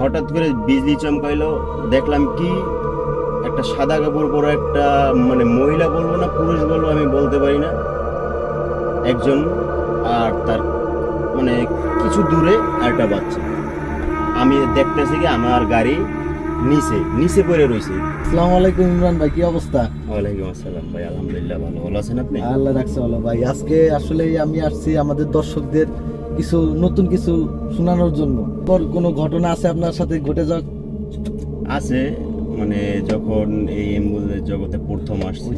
হঠাৎ করে বিজলি চমকাইলো দেখলাম কি? একটা সাদা কাপড় পরা একটা মানে মহিলা বলব না পুরুষ বলব আমি বলতে পারি না। একজন আর তার মানে কিছু দূরে আরেকটা বাচ্চা। আমি দেখতেছি কি আমার গাড়ি নিচে নিচে পড়ে রয়েছে আসসালামু আলাইকুম ইমরান ভাই কি অবস্থা? ওয়ালাইকুম আসসালাম ভাই আলহামদুলিল্লাহ ভালো। ভালো আছেন আপনি? আল্লাহ রাখছে ভালো ভাই। আজকে আসলে আমি আসছি আমাদের দর্শকদের কিছু নতুন কিছু শোনানোর জন্য। পর কোনো ঘটনা আছে আপনার সাথে ঘটে যাক? আছে মানে যখন এই অ্যাম্বুলেন্স জগতে প্রথম আসছি।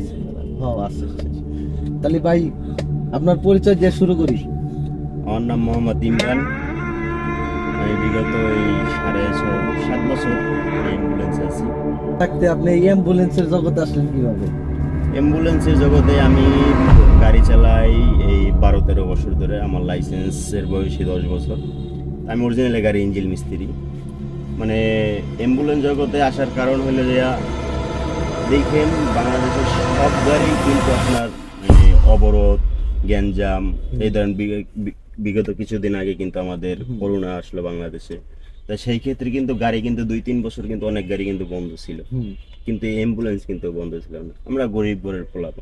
হ্যাঁ আছে তাহলে ভাই আপনার পরিচয় দিয়ে শুরু করি। আমার নাম মোহাম্মদ ইমরান। আমি বিগত এই সাড়ে সাত বছর অ্যাম্বুলেন্সে আছি। থাকতে আপনি এই অ্যাম্বুলেন্সের জগতে আসলেন কীভাবে? অ্যাম্বুলেন্সের জগতে আমি গাড়ি চালাই এই বারো তেরো বছর ধরে। আমার লাইসেন্সের বয়সী দশ বছর। আমি অরিজিনালি গাড়ি ইঞ্জিল মিস্ত্রি। মানে অ্যাম্বুলেন্স জগতে আসার কারণ হলো যে দেখেন বাংলাদেশের সব গাড়ি কিন্তু আপনার মানে অবরোধ গ্যাঞ্জাম এই ধরেন বিগত কিছুদিন আগে কিন্তু আমাদের করোনা আসলো বাংলাদেশে। তা সেই ক্ষেত্রে কিন্তু গাড়ি কিন্তু দুই তিন বছর কিন্তু অনেক গাড়ি কিন্তু বন্ধ ছিল। কিন্তু অ্যাম্বুলেন্স কিন্তু বন্ধ ছিল না। আমরা গরিব ঘরের পোলাপ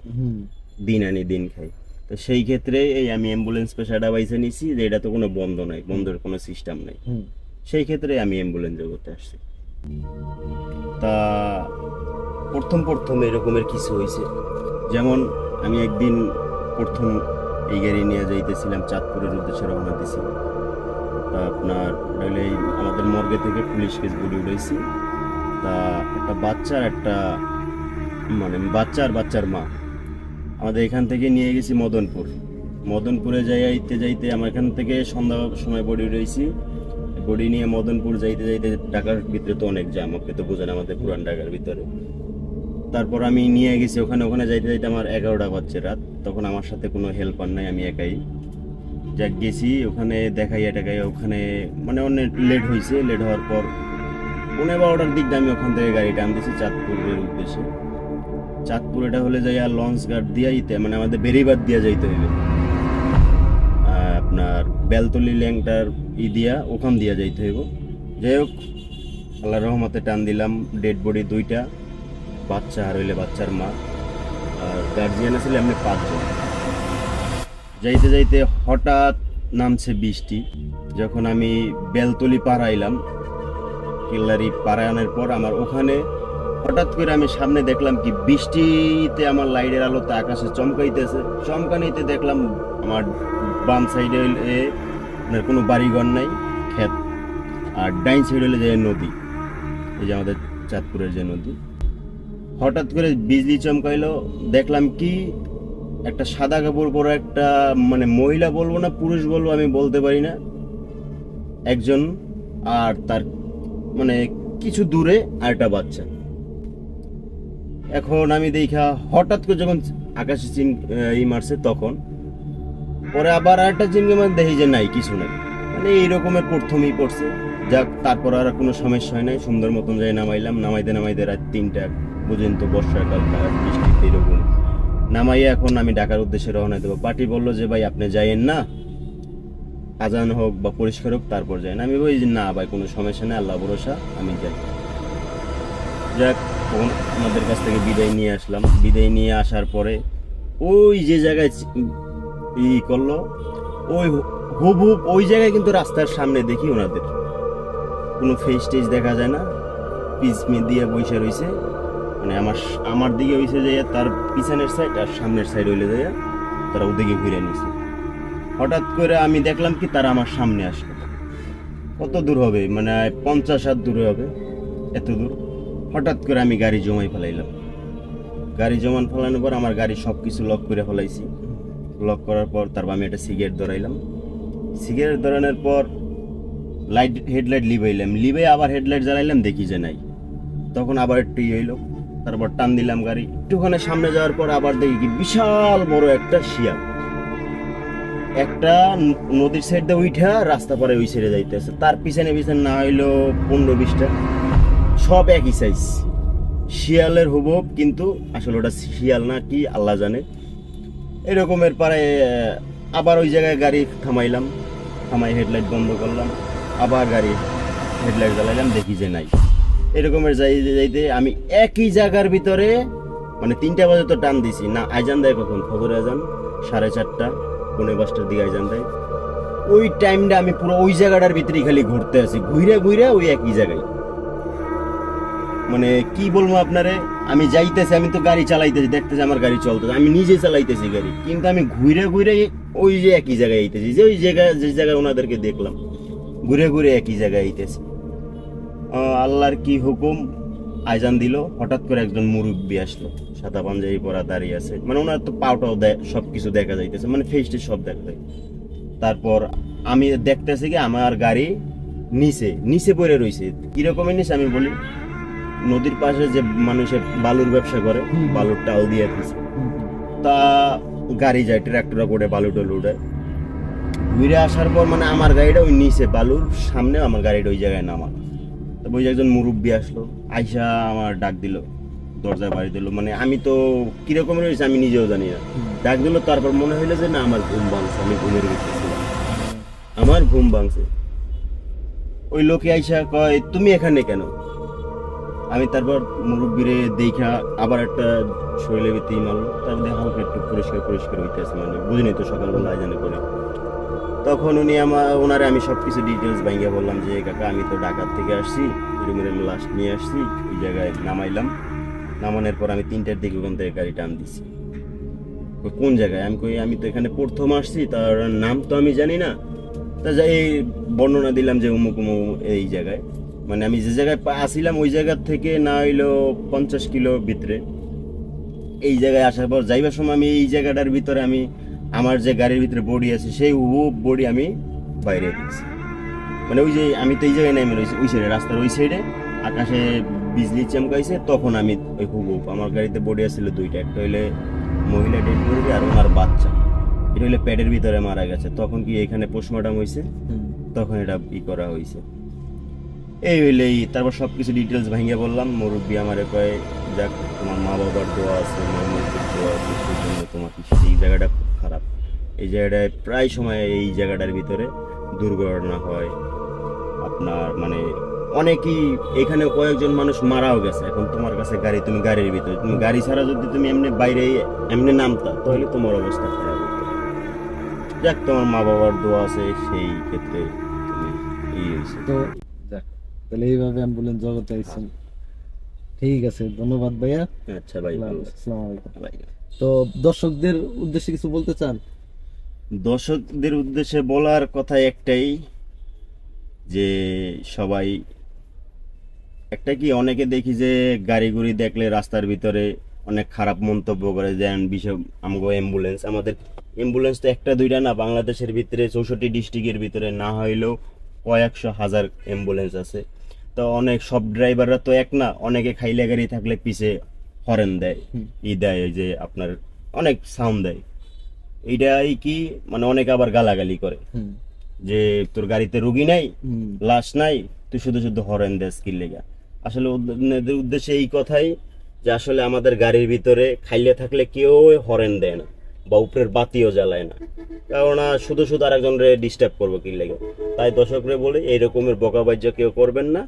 দিন আনি দিন খাই। তো সেই ক্ষেত্রে এই আমি অ্যাম্বুলেন্স পেশাটা বাইছে নিছি যে এটা তো কোনো বন্ধ নাই বন্ধের কোনো সিস্টেম নাই। সেই ক্ষেত্রে আমি অ্যাম্বুলেন্স জগতে আসছি। তা প্রথম প্রথম এরকমের কিছু হয়েছে যেমন আমি একদিন প্রথম এই গাড়ি নিয়ে যাইতেছিলাম চাঁদপুরের উদ্দেশ্যে রওনা দিছি। তা আপনার আমাদের মর্গে থেকে পুলিশ কেস বডি উঠেছি তা একটা বাচ্চার একটা মানে বাচ্চা আর বাচ্চার মা। আমাদের এখান থেকে নিয়ে গেছি মদনপুর। মদনপুরে যাইতে যাইতে আমার এখান থেকে সন্ধ্যা সময় বডি রয়েছি। বডি নিয়ে মদনপুর যাইতে যাইতে ঢাকার ভিতরে তো অনেক জ্যাম, আপনি তো বোঝেন আমাদের পুরান ঢাকার ভিতরে। তারপর আমি নিয়ে গেছি, ওখানে ওখানে যাইতে যাইতে আমার এগারোটা বাজছে রাত। তখন আমার সাথে কোনো হেল্পার নাই, আমি একাই। যাক গেছি, ওখানে দেখাই টাকাই ওখানে মানে অনেক লেট হয়েছে লেট হওয়ার পর পনেরো বারোটার দিক দিয়ে আমি ওখান থেকে গাড়ি টান দিয়েছি চাঁদপুরের উদ্দেশ্যে। চাঁদপুর এটা হলে যাই আর লঞ্চ গার্ড দিয়ে আইতে মানে আমাদের বেরিবাদ দিয়ে যাইতে হইবে। আপনার বেলতলি ল্যাংটার ই দিয়া ওখান দিয়া যাইতে হইব। যাই হোক আল্লাহ রহমতে টান দিলাম ডেড বডি দুইটা, বাচ্চা আর হইলে বাচ্চার মা। আর গার্জিয়ান আসলে আমি পাঁচজন। যাইতে যাইতে হঠাৎ নামছে বৃষ্টি, যখন আমি বেলতলি পাড়াইলাম কিল্লারি পাড়ানোর পর আমার ওখানে হঠাৎ করে আমি সামনে দেখলাম কি বৃষ্টিতে আমার লাইটের আলোতে আকাশে চমকাইতেছে। চমকানিতে দেখলাম আমার বাম সাইডে মানে কোনো বাড়িঘর নাই, ক্ষেত। আর ডাইন সাইড হলে যে নদী, এই যে আমাদের চাঁদপুরের যে নদী। হঠাৎ করে বিজলি চমকাইলো, দেখলাম কি একটা সাদা কাপড় পরা একটা মানে মহিলা বলব না, পুরুষ বলব আমি বলতে পারি না, একজন আর তার মানে কিছু দূরে আরেকটা বাচ্চা। এখন আমি দেখা হঠাৎ করে যখন আকাশে চিন ই মারছে তখন, পরে আবার আরেকটা চিনকে মানে দেখি যে নাই, কিছু নাই। মানে এই রকমের প্রথমেই পড়ছে। যাক, তারপর আর কোনো সমস্যা হয় নাই। সুন্দর মতন যাই নামাইলাম, নামাইতে নামাইতে রাত তিনটা পর্যন্ত বর্ষাকাল খারাপ বৃষ্টিতে এরকম। নামাইয়া এখন আমি ঢাকার উদ্দেশ্যে রওনা দেবো। পার্টি বলল যে, ভাই, আপনি যাইয়েন না আজান হোক বা পরিষ্কার হোক, তারপর যাই। না, আমি যে না ভাই, কোনো সমস্যা নেই, আল্লাহ ভরসা, আমি যাই। যাক, তখন আমাদের কাছ থেকে বিদায় নিয়ে আসলাম। বিদায় নিয়ে আসার পরে ওই যে জায়গায় ই করল, ওই হুব হুব ওই জায়গায় কিন্তু রাস্তার সামনে দেখি ওনাদের। কোনো ফেস টেজ দেখা যায় না পিস মে দিয়ে বসে রয়েছে মানে আমার আমার দিকে হয়েছে যে তার পিছনের সাইড আর সামনের সাইড হইলে যায় তারা ওদিকে ঘুরে নিছে। হঠাৎ করে আমি দেখলাম কি তারা আমার সামনে আসলো। কত দূর হবে? মানে পঞ্চাশ হাত দূরে হবে। এত দূর। হঠাৎ করে আমি গাড়ি জমাই ফেলাইলাম। গাড়ি জমান ফেলানোর পর আমার গাড়ি সব কিছু লক করে ফেলাইছি। লক করার পর তারপর আমি একটা সিগারেট ধরাইলাম। সিগারেট ধরানোর পর লাইট হেডলাইট লিবাইলাম। লিবে আবার হেডলাইট জ্বালাইলাম, দেখি যে নাই। তখন আবার একটু ইয়ে হইল। তারপর টান দিলাম গাড়ি। একটুখানি সামনে যাওয়ার পর আবার দেখি কি বিশাল বড় একটা শিয়াল। একটা নদীর সাইড দিয়ে উঠা রাস্তা পরে ওই সাইডে যাইতেছে। তার পিছনে পিছনে না হইল পনেরো বিশটা। সব একই সাইজ শিয়ালের হুবব কিন্তু আসলে ওটা শিয়াল না কি আল্লাহ জানে। এরকমের পারে আবার ওই জায়গায় গাড়ি থামাইলাম। থামাই হেডলাইট বন্ধ করলাম। আবার গাড়ি হেডলাইট জ্বালাইলাম, দেখি যে নাই। এরকমের যাই যাইতে আমি একই জায়গার ভিতরে মানে তিনটা বাজে তো টান দিছি। না আইজান দেয় কখন? খবর আজান, সাড়ে চারটা। পৌনে পাঁচটার দিকে আইজান দেয় ওই টাইমটা আমি পুরো ওই জায়গাটার ভিতরেই খালি ঘুরতে আছি। ঘুরে ঘুরে ওই একই জায়গায়। মানে কি বলব আপনারে? আমি যাইতেছি, আমি তো গাড়ি চালাইতেছি, দেখতেছি আমার গাড়ি চলতেছে। আমি নিজে চালাইতেছি গাড়ি। কিন্তু আমি ঘুরে ঘুরে ওই যে একই জায়গায় আইতেছি। যে ওই জায়গায় যে জায়গায় ওনাদেরকে দেখলাম। ঘুরে ঘুরে একই জায়গায় আইতেছি। আল্লাহর কি হুকুম? আইজান দিল, হঠাৎ করে একজন মুরব্বী আসলো, সাদা পাঞ্জাবি পরা দাঁড়িয়ে আছে। মানে ওনার তো পাওটাও সব কিছু দেখা যাইতেছে মানে ফেসটি সব দেখা যায় তারপর আমি দেখতেছি কি, আমার গাড়ি নিচে নিচে পড়ে রইছে। কিরকমের নিচে আমি বলি, নদীর পাশে যে মানুষে বালুর ব্যবসা করে। বালুর টাল দিয়ে দিছে। তা গাড়ি যায় ট্রাক্টরে করে বালু টালু উঠায়। ঘুরে আসার পর মানে আমার গাড়িটা ওই নিচে, বালুর সামনে আমার গাড়িটা ওই জায়গায় নামা তারপর ওই যে একজন মুরব্বী আসলো আইসা আমার ডাক দিল দরজায় বাড়ি দিল। মানে আমি তো কীরকম রয়েছে আমি নিজেও জানি না। ডাক দিল তারপর মনে হইল যে না আমার ঘুম ভাঙছে আমি ঘুমের ভিতরে ছিলাম। আমার ঘুম ভাঙছে। ওই লোকে আইসা কয় তুমি এখানে কেন? আমি তারপর মুরব্বীরে দেখা আবার একটা শরীরে ভিত্তি মারলো তারপর দেখা হালকা একটু পরিষ্কার পরিষ্কার হইতেছে মানে বুঝিনি তো সকালবেলা আয়োজনে করে তখন উনি আমার ওনারে আমি সব কিছু ডিটেলস ভাঙ্গিয়ে বললাম যে, কাকা, আমি তো ঢাকার থেকে আসছি, রুমের লাশ নিয়ে আসছি, ওই জায়গায় নামাইলাম। নামানোর পর আমি তিনটার দিকে ওখান থেকে গাড়ি টান দিছি। কোন জায়গায়? আমি কই, আমি তো এখানে প্রথম আসছি, তার নাম তো আমি জানি না। তা যাই বর্ণনা দিলাম যে উমুক উমুক এই জায়গায়। মানে আমি যে জায়গায় আসিলাম, ওই জায়গার থেকে না হইল পঞ্চাশ কিলো ভিতরে। এই জায়গায় আসার পর যাইবার সময় আমি এই জায়গাটার ভিতরে আমি আমার যে গাড়ির ভিতরে বডি আছে সেই হু বডি আমি বাইরে দিচ্ছি মানে ওই যে আমি তো এই জায়গায় নেমে রয়েছি ওই সাইডে রাস্তার ওই সাইডে আকাশে বিজলি চমকাইছে তখন আমি ওই হুবু আমার গাড়িতে বডি আসছিল দুইটা একটা হইলে মহিলা ডেড করবে আর ওনার বাচ্চা। এটা হইলে প্যাডের ভিতরে মারা গেছে। তখন কি এখানে পোস্টমর্টম হয়েছে তখন এটা ই করা হয়েছে এই হইলেই তারপর সব কিছু ডিটেলস ভাঙিয়ে বললাম মুরব্বী আমারে কয়ে যাক তোমার মা বাবার দোয়া আছে মার মধ্যে দোয়া আছে সেই জন্য তোমার কিছু এই জায়গাটা এই জায়গাটায় প্রায় সময় এই জায়গাটার ভিতরে দুর্ঘটনা হয়। আপনার মানে অনেকেই এখানে কয়েকজন মানুষ মারাও গেছে। এখন তোমার কাছে গাড়ি তুমি গাড়ির ভিতরে তুমি গাড়ি ছাড়া যদি তুমি এমনি বাইরে এমনি নামতা তাহলে তোমার অবস্থা খারাপ যাক তোমার মা বাবার দোয়া আছে সেই ক্ষেত্রে তুমি হয়েছে তো যাক তাহলে এইভাবে অ্যাম্বুলেন্স জগতে আইছেন ঠিক আছে ধন্যবাদ ভাইয়া। আচ্ছা ভাই আসসালামু আলাইকুম। তো দর্শকদের উদ্দেশ্যে কিছু বলতে চান? দর্শকদের উদ্দেশ্যে বলার কথা একটাই যে সবাই একটা কি অনেকে দেখি যে গাড়ি গুড়ি দেখলে রাস্তার ভিতরে অনেক খারাপ মন্তব্য করে যেন বিষয় আমগো অ্যাম্বুলেন্স আমাদের অ্যাম্বুলেন্স তো একটা দুইটা না বাংলাদেশের ভিতরে চৌষট্টি ডিস্ট্রিক্টের ভিতরে না হইলেও কয়েকশো হাজার অ্যাম্বুলেন্স আছে। তো অনেক সব ড্রাইভাররা তো এক না অনেকে খাইলে গাড়ি থাকলে পিছে হরেন দেয়। ই দেয় যে আপনার অনেক সাউন্ড দেয়। এইটাই কি মানে অনেকে আবার গালাগালি করে। যে তোর গাড়িতে রুগী নাই লাশ নাই তুই শুধু শুধু হরেন দেস কি লেগা। আসলে ওদের উদ্দেশ্যে এই কথাই যে আসলে আমাদের গাড়ির ভিতরে খাইলে থাকলে কেউ হরেন দেয় না বা উপরের বাতিও জ্বালায় না। কারণ শুধু শুধু আরেকজনরে ডিস্টার্ব করব কি লেগে। তাই দর্শকরে বলে এই রকমের বকাবাজ্য কেউ করবেন না।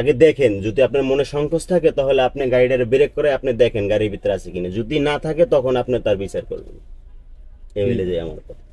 আগে দেখেন যদি আপনার মনে সংকোচ থাকে তাহলে আপনি গাড়িটারে ব্রেক করে আপনি দেখেন গাড়ির ভিতরে আছে কিনা। যদি না থাকে তখন আপনি তার বিচার করবেন। এই হইলে যে আমার কথা